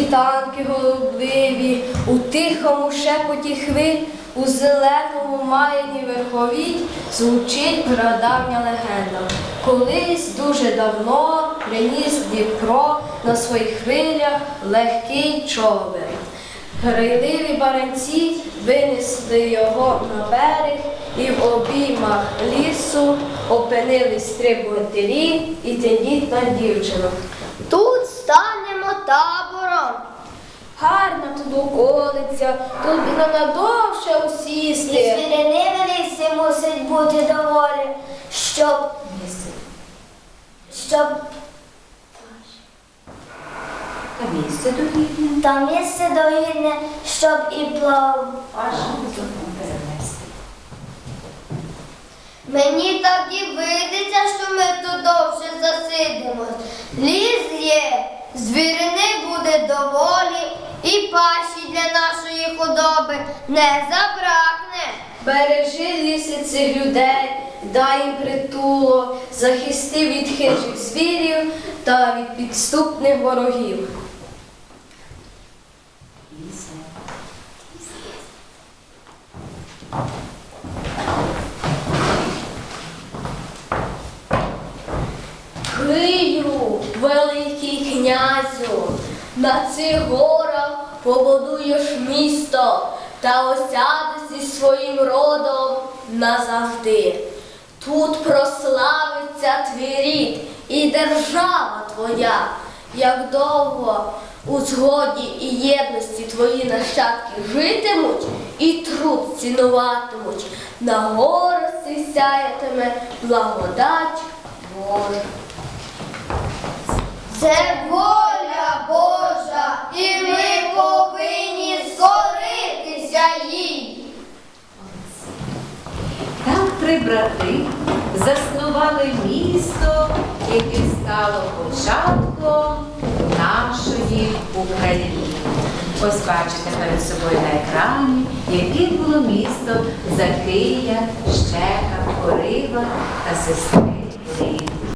світанки голубливі, у тихому шепоті хвиль, у зеленому маяні верховій звучить прадавня легенда. Колись дуже давно приніс Дніпро на своїх хвилях легкий човен. Грайливі баранці винесли його на берег, і в обіймах лісу опинились три бунтирі і тендітна дівчина. Тут станемо табором. Гарна тут околиця, тут би надовше І усісти. звірини в лісі мусить бути доволі, щоб, щоб Та місце догідне. та місце догідне, щоб і плав. перенести. Мені так і видиться, що ми тут довше засидимось. Ліс є, звірини буде доволі, і паші для нашої худоби не забракне. Бережи ліси цих людей, дай їм притулок, захисти від хижих звірів та від підступних ворогів. Кию, великий князю, на цих горах побудуєш місто та осядеш зі своїм родом назавжди. Тут прославиться твій рід і держава твоя, як довго у згоді і єдності твої нащадки житимуть і труд цінуватимуть, на цих сяятиме благодать Божа. Це воля три брати заснували місто, яке стало початком нашої України. Ось бачите перед собою на екрані, яке було місто Закия, Щека, Корива та сестри